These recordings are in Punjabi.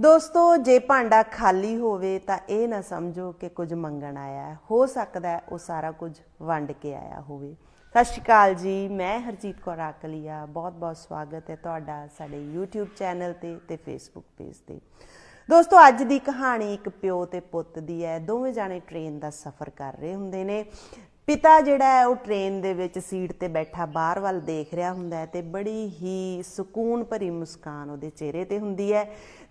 ਦੋਸਤੋ, ਜੇ ਭਾਂਡਾ ਖਾਲੀ ਹੋਵੇ ਤਾਂ ਇਹ ਨਾ ਸਮਝੋ ਕਿ ਕੁਝ ਮੰਗਣ ਆਇਆ ਹੈ। ਹੋ ਸਕਦਾ ਹੈ ਉਹ ਸਾਰਾ ਕੁਝ ਵੰਡ ਕੇ ਆਇਆ ਹੋਵੇ। ਸਤਿ ਸ਼੍ਰੀ ਅਕਾਲ ਜੀ, ਮੈਂ ਹਰਜੀਤ ਕੌਰ ਆਕਲੀਆ। ਬਹੁਤ-ਬਹੁਤ ਸਵਾਗਤ ਹੈ ਤੁਹਾਡਾ ਸਾਡੇ YouTube ਚੈਨਲ ਤੇ ਤੇ Facebook ਪੇਜ ਤੇ। ਦੋਸਤੋ, ਅੱਜ ਦੀ ਕਹਾਣੀ ਇੱਕ ਪਿਓ ਤੇ ਪੁੱਤ ਦੀ ਹੈ। ਦੋਵੇਂ ਜਾਣੇ ਟ੍ਰੇਨ ਦਾ ਸਫ਼ਰ ਕਰ ਰਹੇ ਹੁੰਦੇ ਨੇ। ਪਿਤਾ ਜਿਹੜਾ ਹੈ, ਉਹ ਟ੍ਰੇਨ ਦੇ ਵਿੱਚ ਸੀਟ ਤੇ ਬੈਠਾ, ਬਾਹਰ ਵੱਲ ਦੇਖ ਰਿਹਾ ਹੁੰਦਾ ਹੈ ਤੇ ਬੜੀ ਹੀ ਸਕੂਨ ਭਰੀ ਮੁਸਕਾਨ ਉਹਦੇ ਚਿਹਰੇ ਤੇ ਹੁੰਦੀ ਹੈ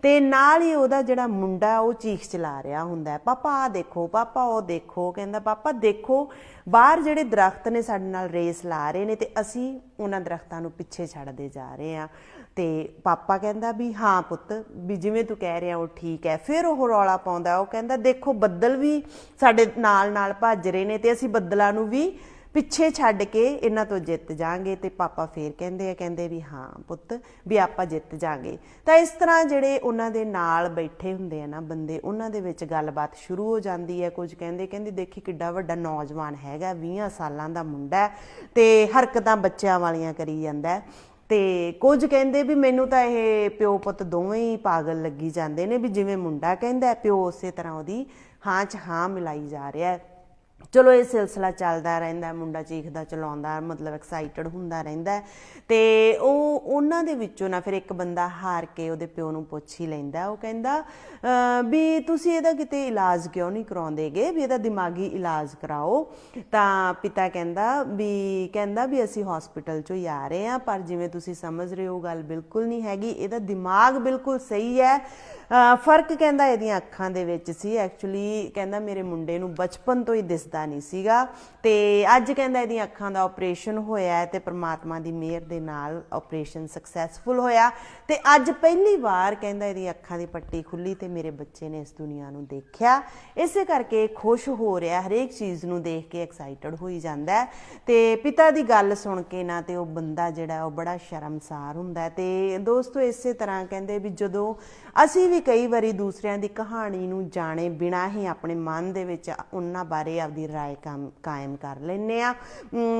ਤੇ ਨਾਲ ਹੀ ਉਹਦਾ ਜਿਹੜਾ ਮੁੰਡਾ, ਉਹ ਚੀਖ ਚਲਾ ਰਿਹਾ ਹੁੰਦਾ ਹੈ, ਪਾਪਾ ਆ ਦੇਖੋ, ਪਾਪਾ, ਉਹ ਦੇਖੋ। ਕਹਿੰਦਾ, ਪਾਪਾ, ਦੇਖੋ, ਬਾਹਰ ਜਿਹੜੇ ਦਰਖਤ ਨੇ ਸਾਡੇ ਨਾਲ ਰੇਸ ਲਾ ਰਹੇ ਨੇ ਤੇ ਅਸੀਂ ਉਹਨਾਂ ਦਰਖਤਾਂ ਨੂੰ ਪਿੱਛੇ ਛੱਡਦੇ ਜਾ ਰਹੇ ਆ ਤੇ ਪਾਪਾ ਕਹਿੰਦਾ ਵੀ, ਹਾਂ ਪੁੱਤ, ਵੀ ਜਿਵੇਂ ਤੂੰ ਕਹਿ ਰਿਹਾ, ਉਹ ਠੀਕ ਹੈ। ਫਿਰ ਉਹ ਰੌਲਾ ਪਾਉਂਦਾ, ਉਹ ਕਹਿੰਦਾ, ਦੇਖੋ, ਬੱਦਲ ਵੀ ਸਾਡੇ ਨਾਲ ਨਾਲ ਭੱਜ ਰਹੇ ਨੇ ਤੇ ਅਸੀਂ ਬੱਦਲਾਂ ਨੂੰ ਵੀ ਪਿੱਛੇ ਛੱਡ ਕੇ ਇਹਨਾਂ ਤੋਂ ਜਿੱਤ ਜਾਾਂਗੇ ਤੇ ਪਾਪਾ ਫੇਰ ਕਹਿੰਦੇ ਆ, ਕਹਿੰਦੇ ਵੀ ਹਾਂ ਪੁੱਤ ਵੀ ਆਪਾਂ ਜਿੱਤ ਜਾਾਂਗੇ। ਤਾਂ ਇਸ ਤਰ੍ਹਾਂ ਜਿਹੜੇ ਉਹਨਾਂ ਦੇ ਨਾਲ ਬੈਠੇ ਹੁੰਦੇ ਆ ਨਾ ਬੰਦੇ, ਉਹਨਾਂ ਦੇ ਵਿੱਚ ਗੱਲਬਾਤ ਸ਼ੁਰੂ ਹੋ ਜਾਂਦੀ ਹੈ ਕੁਝ ਕਹਿੰਦੇ ਕਹਿੰਦੇ ਦੇਖੀ ਕਿੱਡਾ ਵੱਡਾ ਨੌਜਵਾਨ ਹੈਗਾ 20 ਸਾਲਾਂ ਦਾ ਮੁੰਡਾ ਤੇ ਹਰਕਤਾਂ ਬੱਚਿਆਂ ਵਾਲੀਆਂ ਕਰੀ ਜਾਂਦਾ ਤੇ ਕੁਝ ਕਹਿੰਦੇ ਵੀ ਮੈਨੂੰ ਤਾਂ ਇਹ ਪਿਓ ਪੁੱਤ ਦੋਵੇਂ ਹੀ ਪਾਗਲ ਲੱਗੀ ਜਾਂਦੇ ਨੇ ਵੀ ਜਿਵੇਂ ਮੁੰਡਾ ਕਹਿੰਦਾ ਪਿਓ ਉਸੇ ਤਰ੍ਹਾਂ ਉਹਦੀ ਹਾਂ 'ਚ ਹਾਂ ਮਿਲਾਈ ਜਾ ਰਿਹਾ ਹੈ। ਚਲੋ ਇਹ ਸਿਲਸਿਲਾ ਚੱਲਦਾ ਰਹਿੰਦਾ, ਮੁੰਡਾ ਚੀਖਦਾ, ਚਲਾਉਂਦਾ, ਮਤਲਬ ਐਕਸਾਈਟਡ ਹੁੰਦਾ ਰਹਿੰਦਾ ਹੈ। ਤੇ ਉਹ, ਉਹਨਾਂ ਦੇ ਵਿੱਚੋਂ ਨਾ ਫਿਰ ਇੱਕ ਬੰਦਾ ਹਾਰ ਕੇ ਉਹਦੇ ਪਿਓ ਨੂੰ ਪੁੱਛ ਹੀ ਲੈਂਦਾ ਉਹ ਕਹਿੰਦਾ ਵੀ ਤੁਸੀਂ ਇਹਦਾ ਕਿਤੇ ਇਲਾਜ ਕਿਉਂ ਨਹੀਂ ਕਰਾਉਂਦੇਗੇ? ਵੀ ਇਹਦਾ ਦਿਮਾਗੀ ਇਲਾਜ ਕਰਾਓ। ਤਾਂ ਪਿਤਾ ਕਹਿੰਦਾ ਵੀ ਕਹਿੰਦਾ ਵੀ ਅਸੀਂ ਹਸਪੀਟਲ ਚੋਂ ਹੀ ਆ ਰਹੇ ਹਾਂ, ਪਰ ਜਿਵੇਂ ਤੁਸੀਂ ਸਮਝ ਰਹੇ ਹੋ, ਗੱਲ ਬਿਲਕੁਲ ਨਹੀਂ ਹੈਗੀ। ਇਹਦਾ ਦਿਮਾਗ ਬਿਲਕੁਲ ਸਹੀ ਹੈ। ਫ਼ਰਕ ਕਹਿੰਦਾ ਇਹਦੀਆਂ ਅੱਖਾਂ ਦੇ ਵਿੱਚ ਸੀ। ਐਕਚੁਅਲੀ ਕਹਿੰਦਾ ਮੇਰੇ ਮੁੰਡੇ ਨੂੰ ਬਚਪਨ ਤੋਂ ਹੀ ਦਿਸਦਾ ਨਹੀਂ ਸੀਗਾ। ਤੇ ਅੱਜ ਕਹਿੰਦਾ ਇਹਦੀਆਂ ਅੱਖਾਂ ਦਾ ਆਪਰੇਸ਼ਨ ਹੋਇਆ ਹੈ ਤੇ ਪ੍ਰਮਾਤਮਾ ਦੀ ਮਿਹਰ ਦੇ ਨਾਲ ਆਪਰੇਸ਼ਨ ਸਕਸੈਸਫੁਲ ਹੋਇਆ। ਤੇ ਅੱਜ ਪਹਿਲੀ ਵਾਰ ਕਹਿੰਦਾ ਇਹਦੀਆਂ ਅੱਖਾਂ ਦੀ ਪੱਟੀ ਖੁੱਲੀ ਤੇ ਮੇਰੇ ਬੱਚੇ ਨੇ ਇਸ ਦੁਨੀਆ ਨੂੰ ਦੇਖਿਆ। ਇਸੇ ਕਰਕੇ ਖੁਸ਼ ਹੋ ਰਿਹਾ, ਹਰੇਕ ਚੀਜ਼ ਨੂੰ ਦੇਖ ਕੇ ਐਕਸਾਈਟਡ ਹੋਈ ਜਾਂਦਾ ਹੈ। ਤੇ ਪਿਤਾ ਦੀ ਗੱਲ ਸੁਣ ਕੇ ਨਾ ਤੇ ਉਹ ਬੰਦਾ ਜਿਹੜਾ, ਉਹ ਬੜਾ ਸ਼ਰਮਸਾਰ ਹੁੰਦਾ ਹੈ। ਤੇ ਦੋਸਤੋ, ਇਸੇ ਤਰ੍ਹਾਂ ਕਹਿੰਦੇ ਵੀ ਜਦੋਂ ਅਸੀਂ ਵੀ ਕਈ ਵਾਰੀ ਦੂਸਰਿਆਂ ਦੀ ਕਹਾਣੀ ਨੂੰ ਜਾਣੇ ਬਿਨਾ ਹੀ ਆਪਣੇ ਮਨ ਦੇ ਵਿੱਚ ਉਹਨਾਂ ਬਾਰੇ ਆਪਦੀ رائے ਕਾਮ- ਕਾਇਮ ਕਰ ਲੈਨੇ ਆ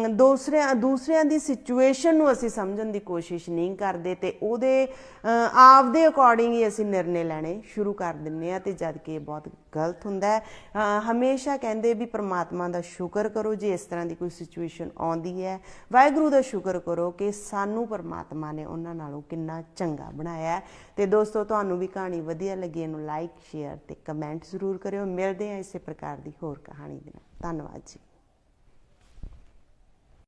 ਦੂਸਰਿਆਂ ਦੂਸਰਿਆਂ ਦੀ ਸਿਚੁਏਸ਼ਨ ਨੂੰ ਅਸੀਂ ਸਮਝਣ ਦੀ ਕੋਸ਼ਿਸ਼ ਨਹੀਂ ਕਰਦੇ ਤੇ ਉਹਦੇ ਅਹ, ਆਪਦੇ ਅਕੋਰਡਿੰਗ ਹੀ ਅਸੀਂ ਨਿਰਣੇ ਲੈਣੇ ਸ਼ੁਰੂ ਕਰ ਦਿੰਨੇ ਆ ਤੇ ਜਦ ਕਿ ਇਹ ਬਹੁਤ ਗਲਤ ਹੁੰਦਾ ਹੈ। ਹਮੇਸ਼ਾ ਕਹਿੰਦੇ ਵੀ ਪ੍ਰਮਾਤਮਾ ਦਾ ਸ਼ੁਕਰ ਕਰੋ ਜੇ ਇਸ ਤਰ੍ਹਾਂ ਦੀ ਕੋਈ ਸਿਚੁਏਸ਼ਨ ਆਉਂਦੀ ਹੈ। ਵਾਹਿਗੁਰੂ ਦਾ ਸ਼ੁਕਰ ਕਰੋ ਕਿ ਸਾਨੂੰ ਪ੍ਰਮਾਤਮਾ ਨੇ ਉਹਨਾਂ ਨਾਲੋਂ ਕਿੰਨਾ ਚੰਗਾ ਬਣਾਇਆ ਹੈ। ਤੇ ਦੋਸਤੋ, ਤੁਹਾਨੂੰ ਵੀ ਕਹਾਣੀ ਵਧੀਆ ਲੱਗੀ, ਇਹਨੂੰ ਲਾਈਕ ਸ਼ੇਅਰ ਤੇ ਕਮੈਂਟ ਜ਼ਰੂਰ ਕਰਿਓ। ਮਿਲਦੇ ਹਾਂ ਇਸੇ ਪ੍ਰਕਾਰ ਦੀ ਹੋਰ ਕਹਾਣੀ ਦੇ ਨਾਲ। ਧੰਨਵਾਦ ਜੀ।